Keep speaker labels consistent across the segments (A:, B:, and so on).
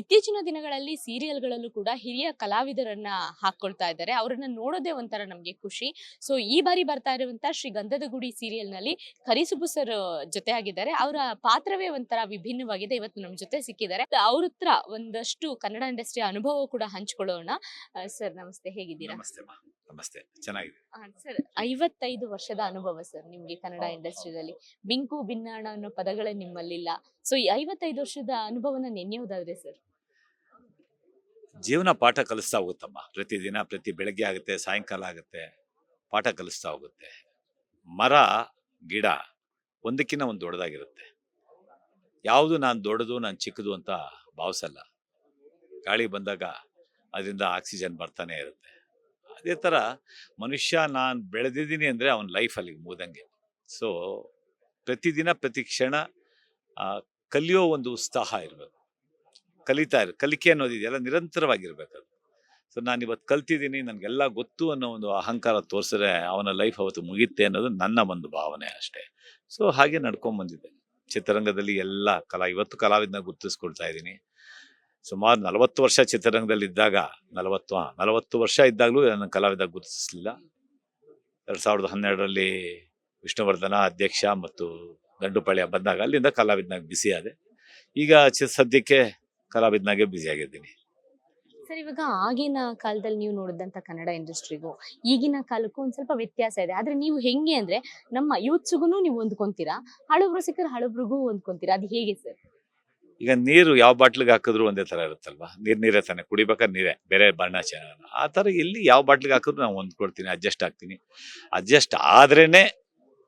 A: ಇತ್ತೀಚಿನ ದಿನಗಳಲ್ಲಿ ಸೀರಿಯಲ್ಗಳಲ್ಲೂ ಕೂಡ ಹಿರಿಯ ಕಲಾವಿದರನ್ನ ಹಾಕೊಳ್ತಾ ಇದ್ದಾರೆ. ಅವರನ್ನ ನೋಡೋದೇ ಒಂಥರ ನಮ್ಗೆ ಖುಷಿ. ಸೊ ಈ ಬಾರಿ ಬರ್ತಾ ಇರುವಂತ ಶ್ರೀ ಗಂಧದ ಗುಡಿ ಸೀರಿಯಲ್ನಲ್ಲಿ ಕರಿಸುಬು ಸರ್ ಜೊತೆ ಆಗಿದ್ದಾರೆ. ಅವರ ಪಾತ್ರವೇ ಒಂಥರ ವಿಭಿನ್ನವಾಗಿದೆ. ಇವತ್ತು ನಮ್ ಜೊತೆ ಸಿಕ್ಕಿದ್ದಾರೆ. ಅವ್ರ ಹತ್ರ ಒಂದಷ್ಟು ಕನ್ನಡ ಇಂಡಸ್ಟ್ರಿ ಅನುಭವ ಕೂಡ ಹಂಚ್ಕೊಳ್ಳೋಣ. ಸರ್ ನಮಸ್ತೆ. ಹೇಗಿದ್ದೀರಾ?
B: ನಮಸ್ತೆ ಚೆನ್ನಾಗಿದೆ
A: ಸರ್ ಐವತ್ತೈದು ವರ್ಷದ ಅನುಭವ ಸರ್ ನಿಮ್ಗೆ ಕನ್ನಡ ಇಂಡಸ್ಟ್ರಿಯಲ್ಲಿ. ಬಿಂಕು ಬಿನ್ನಾಣ ಅನ್ನೋ ಪದಗಳೇ ನಿಮ್ಮಲ್ಲಿಲ್ಲ. ಸೊ ಈ ಐವತ್ತೈದು ವರ್ಷದ ಅನುಭವನ ನೆನೆಯೋದಾದ್ರೆ ಸರ್?
B: ಜೀವನ ಪಾಠ ಕಲಿಸ್ತಾ ಹೋಗುತ್ತಮ್ಮ. ಪ್ರತಿದಿನ ಪ್ರತಿ ಬೆಳಗ್ಗೆ ಆಗುತ್ತೆ, ಸಾಯಂಕಾಲ ಆಗುತ್ತೆ, ಪಾಠ ಕಲಿಸ್ತಾ ಹೋಗುತ್ತೆ. ಮರ, ಗಿಡ ಒಂದಕ್ಕಿಂತ ಒಂದು ದೊಡ್ಡದಾಗಿರುತ್ತೆ. ಯಾವುದು ನಾನು ದೊಡ್ಡದು, ನಾನು ಚಿಕ್ಕದು ಅಂತ ಭಾವಿಸಲ್ಲ. ಗಾಳಿ ಬಂದಾಗ ಅದರಿಂದ ಆಕ್ಸಿಜನ್ ಬರ್ತಾನೆ ಇರುತ್ತೆ. ಅದೇ ಥರ ಮನುಷ್ಯ ನಾನು ಬೆಳೆದಿದ್ದೀನಿ ಅಂದರೆ ಅವನ ಲೈಫ್ ಅಲ್ಲಿಗೆ ಮುಗ್ದಂಗೆ. ಸೊ ಪ್ರತಿದಿನ ಪ್ರತಿ ಕ್ಷಣ ಕಲಿಯೋ ಒಂದು ಉತ್ಸಾಹ ಇರಬೇಕು. ಕಲಿತಾ ಇರ, ಕಲಿಕೆ ಅನ್ನೋದಿದೆಯಲ್ಲ ನಿರಂತರವಾಗಿರ್ಬೇಕು ಸೊ ನಾನು ಇವತ್ತು ಕಲ್ತಿದ್ದೀನಿ, ನನಗೆಲ್ಲ ಗೊತ್ತು ಅನ್ನೋ ಒಂದು ಅಹಂಕಾರ ತೋರಿಸಿದ್ರೆ ಅವನ ಲೈಫ್ ಅವತ್ತು ಮುಗಿಯುತ್ತೆ ಅನ್ನೋದು ನನ್ನ ಒಂದು ಭಾವನೆ ಅಷ್ಟೇ. ಸೊ ಹಾಗೆ ನಡ್ಕೊಂಡು ಬಂದಿದ್ದೆ. ಚಿತ್ರರಂಗದಲ್ಲಿ ಎಲ್ಲ ಕಲಾ, ಇವತ್ತು ಕಲಾವಿದನ ಗುರುತಿಸ್ಕೊಳ್ತಾ ಇದ್ದೀನಿ. ಸುಮಾರು ನಲವತ್ತು ವರ್ಷ ಚಿತ್ರರಂಗದಲ್ಲಿ ಇದ್ದಾಗ ನಲವತ್ತು ನಲವತ್ತು ವರ್ಷ ಇದ್ದಾಗಲೂ ನನ್ನ ಕಲಾವಿದ ಗುರುತಿಸಲಿಲ್ಲ. ಎರಡು ಸಾವಿರದ ಹನ್ನೆರಡರಲ್ಲಿ ವಿಷ್ಣುವರ್ಧನ ಅಧ್ಯಕ್ಷ ಮತ್ತು ಗಂಡುಪಾಳ್ಯ ಬಂದಾಗ ಅಲ್ಲಿಂದ ಕಲಾವಿದನಾಗಿ ಬಿಸಿಯಾದೆ. ಈಗ ಚಿ- ಸದ್ಯಕ್ಕೆ ಕಲಾವಿದನಾಗೆ ಬ್ಯುಸಿ ಆಗಿದ್ದೀನಿ.
A: ಸರ್ ಇವಾಗ ಆಗಿನ ಕಾಲದಲ್ಲಿ ನೀವು ನೋಡಿದಂತ ಕನ್ನಡ ಇಂಡಸ್ಟ್ರಿಗೂ ಈಗಿನ ಕಾಲಕ್ಕೂ ಒಂದ್ ಸ್ವಲ್ಪ ವ್ಯತ್ಯಾಸ ಇದೆ. ಆದ್ರೆ ನೀವು ಹೆಂಗೆ ಅಂದ್ರೆ ನಮ್ಮ ಯೂತ್ಸ್ಗೂ ನೀವು ಹೊಂದ್ಕೊಂತೀರಾ? ಹಳಬ್ರು ಸಿಕ್ಕರೆ ಹಳಬ್ರಿಗೂ ಹೊಂದ್ಕೊಂತೀರಾ? ಅದು ಹೇಗೆ ಸರ್?
B: ಈಗ ನೀರು ಯಾವ ಬಾಟ್ಲಿಗೆ ಹಾಕಿದ್ರು ಒಂದೇ ತರ ಇರುತ್ತಲ್ವಾ? ನೀರ್ ನೀರೇ ತಾನೆ ಕುಡಿಬೇಕಾದ್ರೆ ನೀರೇ ಬೇರೆ ಬಣ್ಣ ಚೆನ್ನಾಗ ಆ ತರ ಇಲ್ಲಿ ಯಾವ ಬಾಟ್ಲಿಗೆ ಹಾಕಿದ್ರು ನಾವು ಹೊಂದ್ಕೊಡ್ತೀನಿ ಅಡ್ಜಸ್ಟ್ ಆಗ್ತೀನಿ. ಅಡ್ಜಸ್ಟ್ ಆದ್ರೇನೆ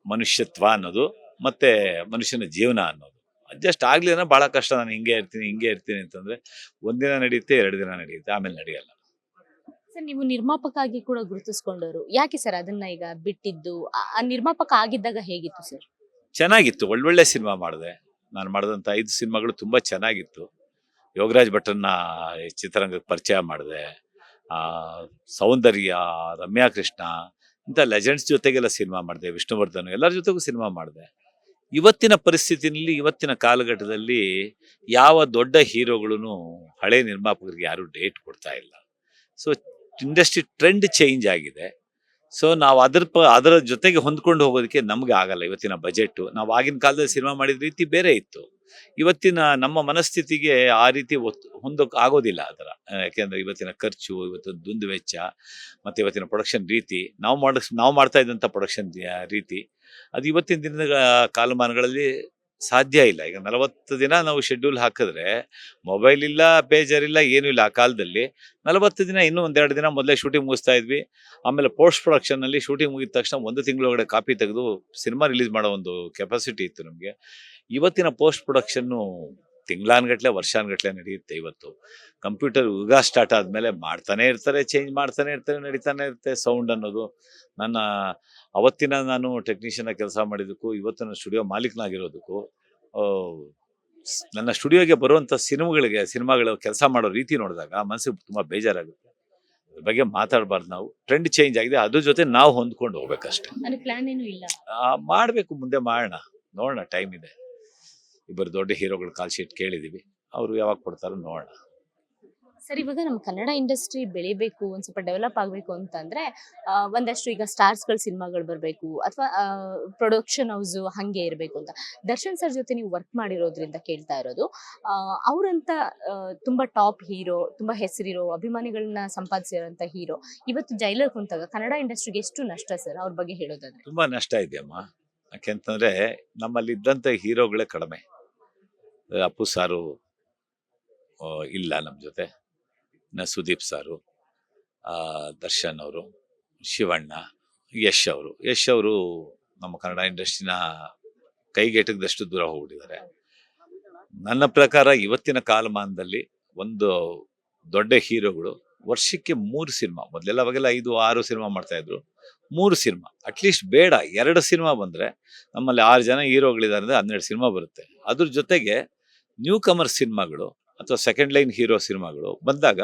B: ಮನುಷ್ಯತ್ವ ಅನ್ನೋದು ಮತ್ತೆ ಮನುಷ್ಯನ ಜೀವನ ಅನ್ನೋದು. ಅಡ್ಜಸ್ಟ್ ಆಗ್ಲಿಲ್ಲ ಭಾಳ ಕಷ್ಟ. ನಾನು ಹಿಂಗೆ ಇರ್ತೀನಿ ಹಿಂಗೆ ಇರ್ತೀನಿ ಅಂತಂದ್ರೆ ಒಂದಿನ ನಡೆಯುತ್ತೆ ಎರಡು ದಿನ ನಡೆಯುತ್ತೆ ಆಮೇಲೆ ನಡೆಯಲ್ಲ.
A: ಸರ್ ನೀವು ನಿರ್ಮಾಪಕ ಆಗಿ ಕೂಡ ಗುರುತಿಸ್ಕೊಂಡವರು. ಯಾಕೆ ಸರ್ ಅದನ್ನ ಈಗ ಬಿಟ್ಟಿದ್ದು? ಆ- ಆ ನಿರ್ಮಾಪಕ ಆಗಿದ್ದಾಗ ಹೇಗಿತ್ತು ಸರ್?
B: ಚೆನ್ನಾಗಿತ್ತು. ಒಳ್ಳೊಳ್ಳೆ ಸಿನಿಮಾ ಮಾಡಿದೆ. ನಾನು ಮಾಡಿದಂಥ ಐದು ಸಿನಿಮಾಗಳು ತುಂಬ ಚೆನ್ನಾಗಿತ್ತು. ಯೋಗರಾಜ್ ಭಟ್ರನ್ನ ಈ ಚಿತ್ರರಂಗಕ್ಕೆ ಪರಿಚಯ ಮಾಡಿದೆ. ಸೌಂದರ್ಯ ರಮ್ಯಾ ಕೃಷ್ಣ ಇಂಥ ಲೆಜೆಂಡ್ಸ್ ಜೊತೆಗೆಲ್ಲ ಸಿನಿಮಾ ಮಾಡಿದೆ. ವಿಷ್ಣುವರ್ಧನ್ ಎಲ್ಲರ ಜೊತೆಗೂ ಸಿನಿಮಾ ಮಾಡಿದೆ. ಇವತ್ತಿನ ಪರಿಸ್ಥಿತಿನಲ್ಲಿ ಇವತ್ತಿನ ಕಾಲಘಟ್ಟದಲ್ಲಿ ಯಾವ ದೊಡ್ಡ ಹೀರೋಗಳು ಹಳೆ ನಿರ್ಮಾಪಕರಿಗೆ ಯಾರು ಡೇಟ್ ಕೊಡ್ತಾ ಇಲ್ಲ. ಸೊ ಇಂಡಸ್ಟ್ರಿ ಟ್ರೆಂಡ್ ಚೇಂಜ್ ಆಗಿದೆ. ಸೊ ನಾವು ಅದ್ರ ಪ, ಅದರ ಜೊತೆಗೆ ಹೊಂದ್ಕೊಂಡು ಹೋಗೋದಕ್ಕೆ ನಮಗೆ ಆಗಲ್ಲ ಇವತ್ತಿನ ಬಜೆಟ್. ನಾವು ಆಗಿನ ಕಾಲದಲ್ಲಿ ಸಿನಿಮಾ ಮಾಡಿದ ರೀತಿ ಬೇರೆ ಇತ್ತು. ಇವತ್ತಿನ ನಮ್ಮ ಮನಸ್ಥಿತಿಗೆ ಆ ರೀತಿ ಒತ್ತು, ಹೊಂದೋಕ್ ಆಗೋದಿಲ್ಲ ಅದರ. ಯಾಕೆಂದ್ರೆ ಇವತ್ತಿನ ಖರ್ಚು ಇವತ್ತಿನ ದುಂದು ವೆಚ್ಚ ಮತ್ತೆ ಇವತ್ತಿನ ಪ್ರೊಡಕ್ಷನ್ ರೀತಿ. ನಾವು ಮಾಡ ನಾವು ಮಾಡ್ತಾ ಇದ್ದಂಥ ಪ್ರೊಡಕ್ಷನ್ ರೀತಿ. ಅದು ಇವತ್ತಿನ ದಿನದ ಕಾಲಮಾನಗಳಲ್ಲಿ ಸಾಧ್ಯ ಇಲ್ಲ. ಈಗ ನಲವತ್ತು ದಿನ ನಾವು ಶೆಡ್ಯೂಲ್ ಹಾಕಿದ್ರೆ ಮೊಬೈಲ್ ಇಲ್ಲ ಪೇಜರ್ ಇಲ್ಲ, ಏನೂ ಇಲ್ಲ ಆ ಕಾಲದಲ್ಲಿ. ನಲವತ್ತು ದಿನ, ಇನ್ನೂ ಒಂದೆರಡು ದಿನ ಮೊದಲೇ ಶೂಟಿಂಗ್ ಮುಗಿಸ್ತಾ ಇದ್ವಿ. ಆಮೇಲೆ ಪೋಸ್ಟ್ ಪ್ರೊಡಕ್ಷನ್ನಲ್ಲಿ ಶೂಟಿಂಗ್ ಮುಗಿದ ತಕ್ಷಣ ಒಂದು ತಿಂಗಳೊಳಗಡೆ ಕಾಪಿ ತೆಗೆದು ಸಿನಿಮಾ ರಿಲೀಸ್ ಮಾಡೋ ಒಂದು ಕೆಪಾಸಿಟಿ ಇತ್ತು ನಮಗೆ. ಇವತ್ತಿನ ಪೋಸ್ಟ್ ಪ್ರೊಡಕ್ಷನ್ನು ತಿಂಗಳಾನ್ಗಟ್ಲೆ ವರ್ಷಾನ್ಗಟ್ಲೆ ನಡೆಯುತ್ತೆ ಇವತ್ತು. ಕಂಪ್ಯೂಟರ್ ಯುಗ ಸ್ಟಾರ್ಟ್ ಆದಮೇಲೆ ಮಾಡ್ತಾನೆ ಇರ್ತಾರೆ ಚೇಂಜ್ ಮಾಡ್ತಾನೆ ಇರ್ತಾರೆ ನಡೀತಾನೆ ಇರುತ್ತೆ ಸೌಂಡ್ ಅನ್ನೋದು. ನನ್ನ ಅವತ್ತಿನ ನಾನು ಟೆಕ್ನಿಷಿಯನ್ ಕೆಲಸ ಮಾಡಿದ್ದಕ್ಕೂ ಇವತ್ತಿನ ಸ್ಟುಡಿಯೋ ಮಾಲೀಕನಾಗಿರೋದಕ್ಕೂ ನನ್ನ ಸ್ಟುಡಿಯೋಗೆ ಬರುವಂಥ ಸಿನಿಮಾಗಳಿಗೆ ಸಿನಿಮಾಗಳು ಕೆಲಸ ಮಾಡೋ ರೀತಿ ನೋಡಿದಾಗ ಮನಸ್ಸಿಗೆ ತುಂಬ ಬೇಜಾರಾಗುತ್ತೆ. ಅದ್ರ ಬಗ್ಗೆ ಮಾತಾಡಬಾರ್ದು ನಾವು. ಟ್ರೆಂಡ್ ಚೇಂಜ್ ಆಗಿದೆ ಅದ್ರ ಜೊತೆ ನಾವು ಹೊಂದ್ಕೊಂಡು ಹೋಗ್ಬೇಕಷ್ಟೇ.
A: ಮಾಡಬೇಕು ಪ್ಲಾನ್ ಏನು ಇಲ್ಲ?
B: ಆ, ಮಾಡ್ಬೇಕು ಮುಂದೆ ಮಾಡೋಣ. ನೋಡೋಣ ಟೈಮ್ ಇದೆ. ಇಬ್ಬರು ದೊಡ್ಡ ಹೀರೋಗಳ ಕಾಲ್ ಶೀಟ್ ಕೇಳಿದೀವಿ. ಅವರು ಯಾವಾಗ ಕೊಡ್ತಾರೋ ನೋಡೋಣ.
A: ಸರ್ ಇವಾಗ ನಮ್ಮ ಕನ್ನಡ ಇಂಡಸ್ಟ್ರಿ ಬೆಳಿಬೇಕು ಒಂದ್ ಸ್ವಲ್ಪ ಡೆವಲಪ್ ಆಗ್ಬೇಕು ಅಂತಂದ್ರೆ ಒಂದಷ್ಟು ಈಗ ಸ್ಟಾರ್ಸ್ಗಳ ಸಿನಿಮಾಗಳು ಬರಬೇಕು ಅಥವಾ ಪ್ರೊಡಕ್ಷನ್ ಹೌಸ್ ಹಂಗೆ ಇರಬೇಕು ಅಂತ. ದರ್ಶನ್ ಸರ್ ಜೊತೆ ನೀವು ವರ್ಕ್ ಮಾಡಿರೋದ್ರಿಂದ ಕೇಳ್ತಾ ಇರೋದು ಅವರಂತ ತುಂಬಾ ಟಾಪ್ ಹೀರೋ ತುಂಬಾ ಹೆಸರಿರೋ ಅಭಿಮಾನಿಗಳನ್ನ ಸಂಪಾದಿಸಿರೋಂಥ ಹೀರೋ ಇವತ್ತು ಜೈಲರ್ ಕುಂತಾಗ ಕನ್ನಡ ಇಂಡಸ್ಟ್ರಿಗೆ ಎಷ್ಟು ನಷ್ಟ ಸರ್ ಅವ್ರ ಬಗ್ಗೆ ಹೇಳೋದಾದ್ರೆ?
B: ತುಂಬಾ ನಷ್ಟ ಇದೆಯಮ್ಮ. ಯಾಕೆಂತಂದ್ರೆ ನಮ್ಮಲ್ಲಿ ಇದ್ದಂತ ಹೀರೋಗಳೇ ಕಡಿಮೆ. ಅಪ್ಪು ಸಾರು ಇಲ್ಲ ನಮ್ಮ ಜೊತೆ. ನ ಸುದೀಪ್ ಸಾರು ದರ್ಶನ್ ಅವರು, ಶಿವಣ್ಣ, ಯಶ್ ಅವರು. ಯಶ್ ಅವರು ನಮ್ಮ ಕನ್ನಡ ಇಂಡಸ್ಟ್ರಿನ ಕೈಗೆಟಕದಷ್ಟು ದೂರ ಹೋಗ್ಬಿಟ್ಟಿದ್ದಾರೆ. ನನ್ನ ಪ್ರಕಾರ ಇವತ್ತಿನ ಕಾಲಮಾನದಲ್ಲಿ ಒಂದು ದೊಡ್ಡ ಹೀರೋಗಳು ವರ್ಷಕ್ಕೆ ಮೂರು ಸಿನಿಮಾ, ಮೊದಲೆಲ್ಲ ಅವಾಗೆಲ್ಲ ಐದು, ಆರು ಸಿನಿಮಾ ಮಾಡ್ತಾಯಿದ್ರು ಮೂರು ಸಿನಿಮಾ ಅಟ್ಲೀಸ್ಟ್ ಬೇಡ. ಎರಡು ಸಿನಿಮಾ ಬಂದರೆ ನಮ್ಮಲ್ಲಿ ಆರು ಜನ ಹೀರೋಗಳಿದ್ದಾರೆ ಅಂದರೆ ಹನ್ನೆರಡು ಸಿನಿಮಾ ಬರುತ್ತೆ. ಅದ್ರ ಜೊತೆಗೆ ನ್ಯೂ ಕಮರ್ ಸಿನಿಮಾಗಳು ಅಥವಾ ಸೆಕೆಂಡ್ ಲೈನ್ ಹೀರೋ ಸಿನಿಮಾಗಳು ಬಂದಾಗ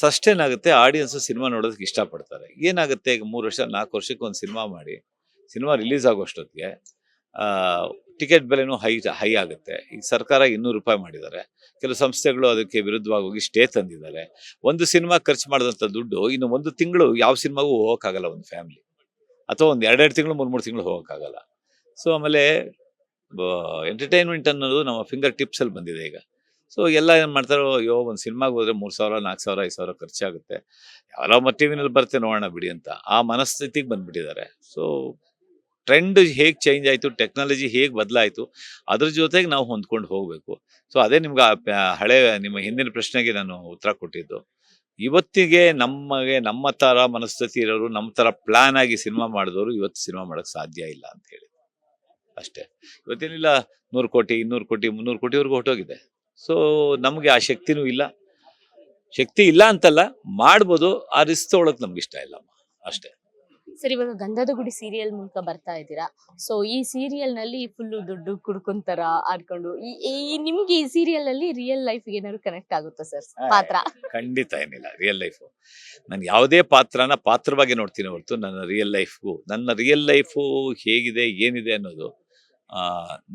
B: ಸಸ್ಟೇನ್ ಆಗುತ್ತೆ ಆಡಿಯನ್ಸ್ ಸಿನಿಮಾ ನೋಡೋದಕ್ಕೆ ಇಷ್ಟಪಡ್ತಾರೆ. ಏನಾಗುತ್ತೆ ಈಗ ಮೂರು ವರ್ಷ, ನಾಲ್ಕು ವರ್ಷಕ್ಕೆ ಒಂದು ಸಿನಿಮಾ ಮಾಡಿ ಸಿನಿಮಾ ರಿಲೀಸ್ ಆಗೋಷ್ಟೊತ್ತಿಗೆ ಟಿಕೆಟ್ ಬೆಲೆನೂ ಹೈ ಹೈ ಆಗುತ್ತೆ. ಈಗ ಸರ್ಕಾರ ಇನ್ನೂರು ರೂಪಾಯಿ ಮಾಡಿದ್ದಾರೆ. ಕೆಲವು ಸಂಸ್ಥೆಗಳು ಅದಕ್ಕೆ ವಿರುದ್ಧವಾಗಿ ಹೋಗಿ ಸ್ಟೇ ತಂದಿದ್ದಾರೆ. ಒಂದು ಸಿನಿಮಾ ಖರ್ಚು ಮಾಡಿದಂಥ ದುಡ್ಡು ಇನ್ನು ಒಂದು ತಿಂಗಳು ಯಾವ ಸಿನಿಮಾಗೂ ಹೋಗೋಕ್ಕಾಗಲ್ಲ ಒಂದು ಫ್ಯಾಮಿಲಿ ಅಥವಾ ಒಂದು ಎರಡೆರಡು ತಿಂಗಳು, ಮೂರು ಮೂರು ತಿಂಗಳು ಹೋಗೋಕ್ಕಾಗಲ್ಲ. ಸೊ ಆಮೇಲೆ ಎಂಟರ್ಟೈನ್ಮೆಂಟ್ ಅನ್ನೋದು ನಮ್ಮ ಫಿಂಗರ್ ಟಿಪ್ಸಲ್ಲಿ ಬಂದಿದೆ ಈಗ. ಸೊ ಎಲ್ಲ ಏನು ಮಾಡ್ತಾರೋ ಅಯ್ಯೋ, ಒಂದು ಸಿನಿಮಾಗೆ ಹೋದ್ರೆ ಮೂರು ಸಾವಿರ, ನಾಲ್ಕು ಸಾವಿರ, ಐದು ಸಾವಿರ ಖರ್ಚಾಗುತ್ತೆ. ಯಾರೋ ಮತ್ತೆ ಟಿ ವಿನಲ್ಲಿ ಬರ್ತೇನೆ ನೋಡೋಣ ಬಿಡಿ ಅಂತ. ಆ ಮನಸ್ಥಿತಿಗೆ ಬಂದ್ಬಿಟ್ಟಿದ್ದಾರೆ. ಸೊ ಟ್ರೆಂಡ್ ಹೇಗೆ ಚೇಂಜ್ ಆಯಿತು ಟೆಕ್ನಾಲಜಿ ಹೇಗೆ ಬದಲಾಯಿತು, ಅದ್ರ ಜೊತೆಗೆ ನಾವು ಹೊಂದ್ಕೊಂಡು ಹೋಗಬೇಕು. ಸೊ ಅದೇ ನಿಮ್ಗೆ ಹಳೆ, ನಿಮ್ಮ ಹಿಂದಿನ ಪ್ರಶ್ನೆಗೆ ನಾನು ಉತ್ತರ ಕೊಟ್ಟಿದ್ದು. ಇವತ್ತಿಗೆ ನಮಗೆ, ನಮ್ಮ ಥರ ಮನಸ್ಥಿತಿ ಇರೋರು, ನಮ್ಮ ಥರ ಪ್ಲಾನ್ ಆಗಿ ಸಿನಿಮಾ ಮಾಡಿದವರು ಇವತ್ತು ಸಿನಿಮಾ ಮಾಡೋಕ್ಕೆ ಸಾಧ್ಯ ಇಲ್ಲ ಅಂತ ಹೇಳಿ. ಅಷ್ಟೇ. ಇವತ್ತೇನಿಲ್ಲ ನೂರು ಕೋಟಿ ಇನ್ನೂರು ಕೋಟಿ ಮುನ್ನೂರು ಕೋಟಿವರೆಗೂ ಹೊರಟೋಗಿದೆ. ಸೊ ನಮಗೆ ಆ ಶಕ್ತಿನೂ ಇಲ್ಲ. ಶಕ್ತಿ ಇಲ್ಲ ಅಂತಲ್ಲ ಮಾಡ್ಬೋದು ಆ ರಿಸ್ಕ್ ತೊಗೊಳಕ್ ನಮ್ಗೆ ಇಷ್ಟ ಇಲ್ಲಮ್ಮ ಅಷ್ಟೇ.
A: ಸರ್ ಇವಾಗ ಗಂಧದ ಗುಡಿ ಸೀರಿಯಲ್ ಮೂಲಕ ಬರ್ತಾ ಇದ್ದೀರಾ? ಸೊ ಈ ಸೀರಿಯಲ್ನಲ್ಲಿ ಫುಲ್ ದುಡ್ಡು ಕುಡ್ಕೊಂತಾರ ಆಡ್ಕೊಂಡು ಈ- ಈ ನಿಮ್ಗೆ ಈ ಸೀರಿಯಲ್ ಅಲ್ಲಿ ರಿಯಲ್ ಲೈಫ್ ಏನಾದ್ರು ಕನೆಕ್ಟ್ ಆಗುತ್ತಾ ಸರ್? ಪಾತ್ರ?
B: ಖಂಡಿತ ಏನಿಲ್ಲ ರಿಯಲ್ ಲೈಫು ನಾನು ಯಾವುದೇ ಪಾತ್ರನ ಪಾತ್ರವಾಗಿ ನೋಡ್ತೀನಿ ಹೊರತು ನನ್ನ ರಿಯಲ್ ಲೈಫ್ಗೂ ನನ್ನ ರಿಯಲ್ ಲೈಫು ಹೇಗಿದೆ ಏನಿದೆ ಅನ್ನೋದು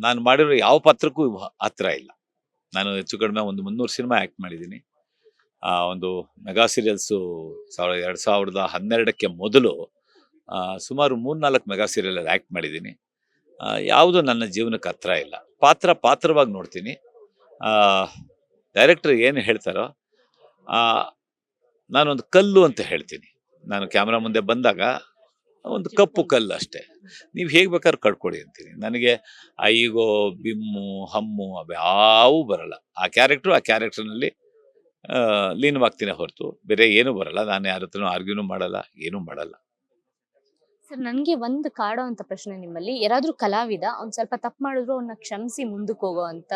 B: ನಾನು ಮಾಡಿರೋ ಯಾವ ಪಾತ್ರಕ್ಕೂ ಹತ್ರ ಇಲ್ಲ. ನಾನು ಹೆಚ್ಚು ಕಡಿಮೆ ಒಂದು ಮುನ್ನೂರು ಸಿನಿಮಾ ಆ್ಯಕ್ಟ್ ಮಾಡಿದ್ದೀನಿ. ಒಂದು ಮೆಗಾ ಸೀರಿಯಲ್ಸು ಸಾವಿರದ ಎರಡು ಸಾವಿರದ ಹನ್ನೆರಡಕ್ಕೆ ಮೊದಲು ಸುಮಾರು ಮೂರ್ನಾಲ್ಕು ಮೆಗಾ ಸೀರಿಯಲಲ್ಲಿ ಆ್ಯಕ್ಟ್ ಮಾಡಿದ್ದೀನಿ. ಯಾವುದು ನನ್ನ ಜೀವನಕ್ಕೆ ಹತ್ರ ಇಲ್ಲ. ಪಾತ್ರ ಪಾತ್ರವಾಗಿ ನೋಡ್ತೀನಿ. ಡೈರೆಕ್ಟರ್ ಏನು ಹೇಳ್ತಾರೋ ನಾನೊಂದು ಕಲ್ಲು ಅಂತ ಹೇಳ್ತೀನಿ. ನಾನು ಕ್ಯಾಮ್ರಾ ಮುಂದೆ ಬಂದಾಗ ಒಂದು ಕಪ್ಪು ಕಲ್ಲು ಅಷ್ಟೇ. ನೀವು ಹೇಗೆ ಬೇಕಾದ್ರೂ ಕಟ್ಕೊಡಿ ಅಂತೀನಿ. ನನಗೆ ಐಗೋ ಬಿಮ್ಮು ಹಮ್ಮು ಅವ್ಯಾವೂ ಬರಲ್ಲ. ಆ ಕ್ಯಾರೆಕ್ಟ್ರು ಆ ಕ್ಯಾರೆಕ್ಟರ್ನಲ್ಲಿ ಲೀನವಾಗ್ತೀನಿ ಹೊರತು. ಬೇರೆ ಏನೂ ಬರಲ್ಲ. ನಾನು ಯಾರ ಹತ್ರನೂ ಆರ್ಗ್ಯೂನು ಮಾಡಲ್ಲ ಏನೂ ಮಾಡಲ್ಲ.
A: ಸರ್ ನನ್ಗೆ ಒಂದು ಕಾಡೋ ಅಂತ ಪ್ರಶ್ನೆ ನಿಮ್ಮಲ್ಲಿ. ಯಾರಾದ್ರೂ ಕಲಾವಿದ ಅವ್ನ್ ಸ್ವಲ್ಪ ತಪ್ಪು ಮಾಡಿದ್ರು ಅವ್ನ ಕ್ಷಮಿಸಿ ಮುಂದಕ್ಕೆ ಹೋಗೋ ಅಂತ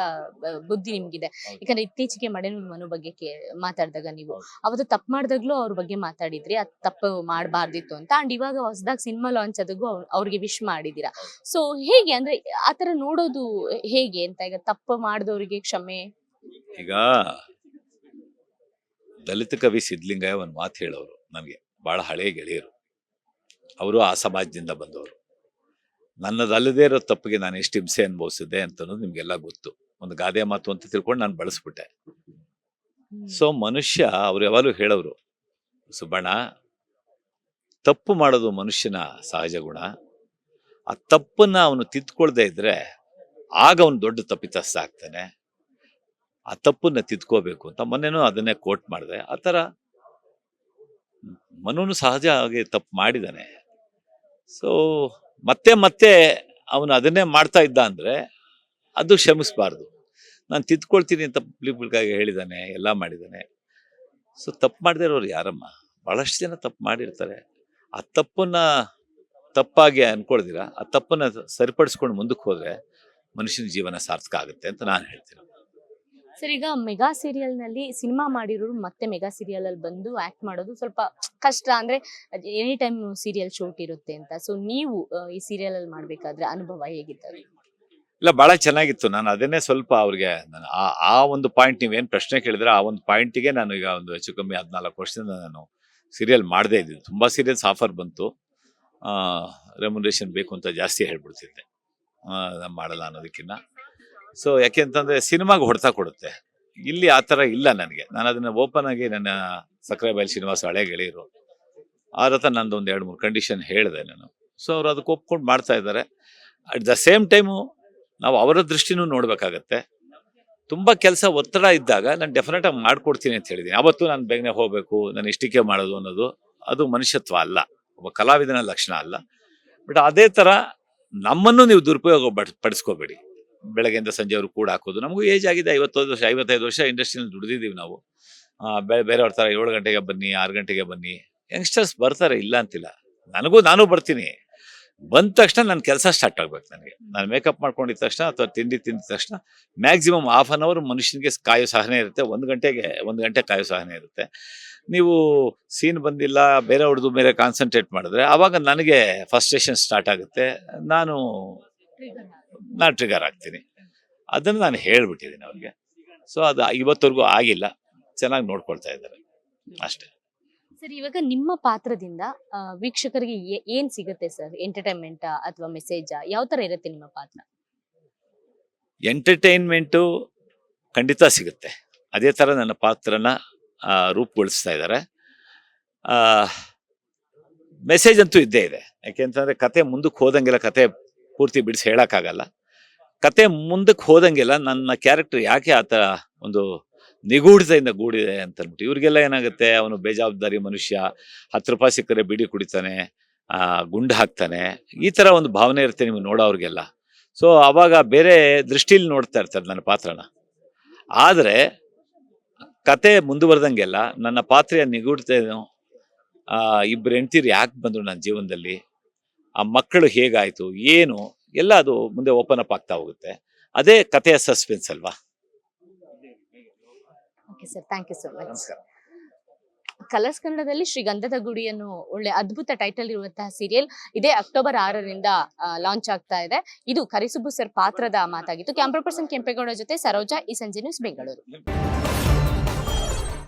A: ಬುದ್ಧಿ ನಿಮ್ಗಿದೆ. ಯಾಕಂದ್ರೆ ಇತ್ತೀಚೆಗೆ ಮಡೆನು ಮನು ಬಗ್ಗೆ ಮಾತಾಡಿದಾಗ ನೀವು. ಅವತ್ತು ತಪ್ಪು ಮಾಡಿದಾಗ್ಲೂ ಅವ್ರ ಬಗ್ಗೆ ಮಾತಾಡಿದ್ರಿ ಅದ್ ತಪ್ಪು ಮಾಡಬಾರ್ದಿತ್ತು ಅಂತ. ಅಂಡ್ ಇವಾಗ ಹೊಸದಾಗ ಸಿನಿಮಾ ಲಾಂಚ್ ಆದಾಗೂ ಅವ್ರ್- ಅವ್ರಿಗೆ ವಿಶ್ ಮಾಡಿದೀರಾ. ಸೊ ಹೇಗೆ ಅಂದ್ರೆ ಆತರ ನೋಡೋದು ಹೇಗೆ ಅಂತ ಈಗ ತಪ್ಪು ಮಾಡಿದವರಿಗೆ ಕ್ಷಮೆ?
B: ಈಗ ದಲಿತ ಕವಿ ಸಿದ್ಲಿಂಗಯ್ಯ ಒಂದು ಮಾತು ಹೇಳೋರು ನನಗೆ. ಬಹಳ ಹಳೆಯ ಗೆಳೆಯರು. ಅವರು ಆ ಸಮಾಜದಿಂದ ಬಂದವರು. ನನ್ನದಲ್ಲದೇ ಇರೋ ತಪ್ಪಿಗೆ ನಾನು ಎಷ್ಟು ಹಿಂಸೆ ಅನುಭವಿಸಿದ್ದೆ ಅಂತ ಅನ್ನೋದು ನಿಮ್ಗೆಲ್ಲ ಗೊತ್ತು. ಒಂದು ಗಾದೆ ಮಾತು ಅಂತ ತಿಳ್ಕೊಂಡು ನಾನು ಬಳಸ್ಬಿಟ್ಟೆ. ಸೊ ಮನುಷ್ಯ ಅವ್ರು ಯಾವಾಗಲೂ ಹೇಳೋರು ಸುಬ್ಬಣ್ಣ ತಪ್ಪು ಮಾಡೋದು ಮನುಷ್ಯನ ಸಹಜ ಗುಣ. ಆ ತಪ್ಪನ್ನ ಅವನು ತಿದ್ಕೊಳ್ದೇ ಇದ್ರೆ ಆಗ ಅವನು ದೊಡ್ಡ ತಪ್ಪಿತಸ್ಥ ಆಗ್ತಾನೆ. ಆ ತಪ್ಪನ್ನ ತಿದ್ಕೋಬೇಕು ಅಂತ ಮೊನ್ನೆನೂ ಅದನ್ನೇ ಕೋಟ್ ಮಾಡಿದೆ. ಆ ಥರ ಮನುನು ಆಗಿ ತಪ್ಪು ಮಾಡಿದ್ದಾನೆ ಸೊ ಮತ್ತೆ ಮತ್ತೆ ಅವನು ಅದನ್ನೇ ಮಾಡ್ತಾ ಇದ್ದ ಅಂದರೆ ಅದು ಕ್ಷಮಿಸಬಾರ್ದು. ನಾನು ತಿದ್ಕೊಳ್ತೀನಿ ಅಂತ ಪಬ್ಲಿಕ್ಗಾಗಿ ಹೇಳಿದ್ದಾನೆ ಎಲ್ಲ ಮಾಡಿದ್ದಾನೆ ಸೊ ತಪ್ಪು ಮಾಡದೇ ಇರೋರು ಯಾರಮ್ಮ? ಭಾಳಷ್ಟು ಜನ ತಪ್ಪು ಮಾಡಿರ್ತಾರೆ. ಆ ತಪ್ಪನ್ನು ತಪ್ಪಾಗಿ ಅಂದ್ಕೊಳ್ದಿರ ಆ ತಪ್ಪನ್ನು ಸರಿಪಡಿಸ್ಕೊಂಡು ಮುಂದಕ್ಕೆ ಹೋದರೆ ಮನುಷ್ಯನ ಜೀವನ ಸಾರ್ಥಕ ಆಗುತ್ತೆ ಅಂತ ನಾನು ಹೇಳ್ತೀನಿ.
A: ಸರ್, ಈಗ ಮೆಗಾ ಸೀರಿಯಲ್ನಲ್ಲಿ ಸಿನಿಮಾ ಮಾಡಿರೋರು ಮತ್ತೆ ಮೆಗಾ ಸೀರಿಯಲ್ ಅಲ್ಲಿ ಬಂದು ಆಕ್ಟ್ ಮಾಡೋದು ಸ್ವಲ್ಪ ಕಷ್ಟ. ಅಂದ್ರೆ ಎನಿ ಟೈಮ್ ಸೀರಿಯಲ್ ಶೂಟ್ ಇರುತ್ತೆ ಅಂತ. ಸೊ, ನೀವು ಈ ಸೀರಿಯಲ್ ಅಲ್ಲಿ ಮಾಡ್ಬೇಕಾದ್ರೆ ಅನುಭವ ಹೇಗಿತ್ತು
B: ಇಲ್ಲ, ಬಹಳ ಚೆನ್ನಾಗಿತ್ತು. ನಾನು ಅದನ್ನೇ ಸ್ವಲ್ಪ ಅವ್ರಿಗೆ ನಾನು ಆ ಒಂದು ಪಾಯಿಂಟ್ ನೀವೇನು ಪ್ರಶ್ನೆ ಕೇಳಿದ್ರೆ ಆ ಒಂದು ಪಾಯಿಂಟಿಗೆ ನಾನು ಈಗ ಒಂದು ಹೆಚ್ಚು ಕಮ್ಮಿ ಹದಿನಾಲ್ಕು ವರ್ಷದಿಂದ ನಾನು ಸೀರಿಯಲ್ ಮಾಡದೇ ಇದ್ದೀನಿ. ತುಂಬ ಸೀರಿಯಲ್ಸ್ ಆಫರ್ ಬಂತು. ರೆಮ್ಯುನರೇಷನ್ ಬೇಕು ಅಂತ ಜಾಸ್ತಿ ಹೇಳ್ಬಿಡ್ತಿದ್ದೆ. ನಾನ್ ಮಾಡಲ್ಲ ಅನ್ನೋದಕ್ಕಿಂತ ಸೊ ಯಾಕೆ ಅಂತಂದ್ರೆ ಸಿನಿಮಾಗೆ ಹೊಡೆತ ಕೊಡುತ್ತೆ. ಇಲ್ಲಿ ಆ ಥರ ಇಲ್ಲ ನನಗೆ. ನಾನು ಅದನ್ನ ಓಪನ್ ಆಗಿ ನನ್ನ ಸಕ್ಕರೆ ಬಯಲು ಶ್ರೀನಿವಾಸ ಹಳೆ ಗೆಳೆಯರು. ಆ ರಥ ನಂದು ಒಂದು ಎರಡು ಮೂರು ಕಂಡೀಷನ್ ಹೇಳಿದೆ ನಾನು. ಸೊ ಅವ್ರು ಅದಕ್ಕೆ ಒಪ್ಕೊಂಡು ಮಾಡ್ತಾ ಇದ್ದಾರೆ. ಅಟ್ ದ ಸೇಮ್ ಟೈಮು ನಾವು ಅವರ ದೃಷ್ಟಿನೂ ನೋಡಬೇಕಾಗತ್ತೆ. ತುಂಬಾ ಕೆಲಸ ಒತ್ತಡ ಇದ್ದಾಗ ನಾನು ಡೆಫಿನೆಟಾಗಿ ಮಾಡ್ಕೊಡ್ತೀನಿ ಅಂತ ಹೇಳಿದ್ದೀನಿ ಅವತ್ತು ನಾನು ಬೇಗನೆ ಹೋಗಬೇಕು, ನಾನು ಇಷ್ಟಿಕೆ ಮಾಡೋದು ಅನ್ನೋದು, ಅದು ಮನುಷ್ಯತ್ವ ಅಲ್ಲ. ಒಬ್ಬ ಕಲಾವಿದನ ಲಕ್ಷಣ ಅಲ್ಲ. ಬಟ್ ಅದೇ ತರ ನಮ್ಮನ್ನು ನೀವು ದುರುಪಯೋಗ ಪಡ್- ಪಡಿಸ್ಕೋಬೇಡಿ. ಬೆಳಗ್ಗೆಯಿಂದ ಸಂಜೆವರೆಗೂ ಕೂಡ ಹಾಕೋದು. ನಮಗೂ ಏಜ್ ಆಗಿದೆ, ಐವತ್ತೈದು ವರ್ಷ ಐವತ್ತೈದು ವರ್ಷ ಇಂಡಸ್ಟ್ರಿನಲ್ಲಿ ದುಡಿದಿದ್ದೀವಿ ನಾವು. ಬೇ- ಬೇರೆಯವ್ರ ಥರ ಏಳು ಗಂಟೆಗೆ ಬನ್ನಿ, ಆರು ಗಂಟೆಗೆ ಬನ್ನಿ. ಯಂಗ್ಸ್ಟರ್ಸ್ ಬರ್ತಾರೆ, ಇಲ್ಲ ಅಂತಿಲ್ಲ. ನನಗೂ ನಾನು ಬರ್ತೀನಿ. ಬಂದ ತಕ್ಷಣ ನನ್ನ ಕೆಲಸ ಸ್ಟಾರ್ಟ್ ಆಗ್ಬೇಕು ನನಗೆ. ನಾನು ಮೇಕಪ್ ಮಾಡ್ಕೊಂಡಿದ್ದ ತಕ್ಷಣ ಅಥವಾ ತಿಂಡಿ ತಿಂದ ತಕ್ಷಣ ಮ್ಯಾಕ್ಸಿಮಮ್ ಹಾಫ್ ಅನ್ ಅವರ್ ಮನುಷ್ಯನಿಗೆ ಕಾಯೋ ಸಹನೆ ಇರುತ್ತೆ. ಒಂದು ಗಂಟೆಗೆ, ಒಂದು ಗಂಟೆ ಕಾಯೋ ಸಹನೆ ಇರುತ್ತೆ. ನೀವು ಸೀನ್ ಬಂದಿಲ್ಲ ಬೇರೆ ಹೊಡೆದು ಬೇರೆ ಕಾನ್ಸಂಟ್ರೇಟ್ ಮಾಡಿದ್ರೆ ಆವಾಗ ನನಗೆ ಫಸ್ಟ್ರೇಷನ್ ಸ್ಟಾರ್ಟ್ ಆಗುತ್ತೆ. ನಾನು ನಾನು ಟ್ರಿಗರ್ ಆಗ್ತೀನಿ ಅದನ್ನು ನಾನು ಹೇಳಿಬಿಟ್ಟಿದ್ದೀನಿ ಅವ್ರಿಗೆ. ಸೊ ಅದು ಇವತ್ತವರೆಗೂ ಆಗಿಲ್ಲ. ಚೆನ್ನಾಗಿ ನೋಡ್ಕೊಳ್ತಾ ಇದ್ದಾರೆ. ಅಷ್ಟೇ.
A: ಸರ್ ಇವಾಗ ನಿಮ್ಮ ಪಾತ್ರದಿಂದ ಆ, ವೀಕ್ಷಕರಿಗೆ ಏನು ಏನ್ ಸಿಗುತ್ತೆ ಸರ್? ಎಂಟರ್ಟೈನ್ಮೆಂಟ್ ಅಥವಾ ಮೆಸೇಜ್ ಯಾವ ತರ ಇರುತ್ತೆ ನಿಮ್ಮ ಪಾತ್ರ?
B: ಎಂಟರ್ಟೈನ್ಮೆಂಟು ಖಂಡಿತ ಸಿಗುತ್ತೆ. ಅದೇ ಥರ ನನ್ನ ಪಾತ್ರನ ಆ, ರೂಪುಗೊಳಿಸ್ತಾ ಇದ್ದಾರೆ. ಮೆಸೇಜ್ ಅಂತೂ ಇದ್ದೇ ಇದೆ. ಯಾಕೆಂತಂದರೆ ಕತೆ ಮುಂದಕ್ಕೆ ಹೋದಂಗೆಲ್ಲ ಕತೆ ಪೂರ್ತಿ ಬಿಡಿಸಿ ಹೇಳೋಕ್ಕಾಗಲ್ಲ. ಕತೆ ಮುಂದಕ್ಕೆ ಹೋದಂಗೆಲ್ಲ ನನ್ನ ಕ್ಯಾರೆಕ್ಟರ್ ಯಾಕೆ ಆ ಥರ ಒಂದು ನಿಗೂಢತೆಯಿಂದ ಗೂಡಿದೆ ಅಂತ ಅಂದ್ಬಿಟ್ಟು ಇವ್ರಿಗೆಲ್ಲ ಏನಾಗುತ್ತೆ, ಅವನು ಬೇಜವಾಬ್ದಾರಿ ಮನುಷ್ಯ, ಹತ್ತು ರೂಪಾಯಿ ಸಿಕ್ಕರೆ ಬಿಡಿ ಕುಡಿತಾನೆ ಗುಂಡು ಹಾಕ್ತಾನೆ, ಈ ಥರ ಒಂದು ಭಾವನೆ ಇರುತ್ತೆ ನಿಮ್ಗೆ ನೋಡೋವ್ರಿಗೆಲ್ಲ. ಸೊ ಅವಾಗ ಬೇರೆ ದೃಷ್ಟಿಲಿ ನೋಡ್ತಾ ಇರ್ತಾರೆ ನನ್ನ ಪಾತ್ರನ. ಆದರೆ, ಕತೆ ಮುಂದುವರೆದಂಗೆಲ್ಲ ನನ್ನ ಪಾತ್ರೆಯ ನಿಗೂಢತೆ ಇಬ್ಬರು ಹೆಂಡ್ತೀರು ಯಾಕೆ ಬಂದರು ನನ್ನ ಜೀವನದಲ್ಲಿ? ಆ ಮಕ್ಕಳು ಹೇಗಾಯಿತು ಏನು ಎಲ್ಲ ಅದು ಮುಂದೆ ಓಪನ್ ಅಪ್ ಆಗ್ತಾ ಹೋಗುತ್ತೆ. ಅದೇ ಕಥೆಯ ಸಸ್ಪೆನ್ಸ್ ಅಲ್ವಾ?
A: Okay sir thank you so much
B: ನಮಸ್ಕಾರ.
A: ಕಲರ್ಸ್ ಕನ್ನಡದಲ್ಲಿ ಶ್ರೀಗಂಧದ ಗುಡಿಯನ್ನು ಒಳ್ಳೆ ಅದ್ಭುತ ಟೈಟಲ್ ಇರುವಂತಹ ಸೀರಿಯಲ್ ಇದೇ ಅಕ್ಟೋಬರ್ ಆರರಿಂದ ಲಾಂಚ್ ಆಗ್ತಾ ಇದೆ. ಇದು ಕರಿಸುಬ್ಬು ಸರ್ ಪಾತ್ರದ ಮಾತಾಗಿತ್ತು. ಕ್ಯಾಮ್ರಾ ಪರ್ಸನ್ ಕೆಂಪೇಗೌಡ ಜೊತೆ ಸರೋಜಾ ಈ ಸಂಜೆ ನ್ಯೂಸ್ ಬೆಂಗಳೂರು.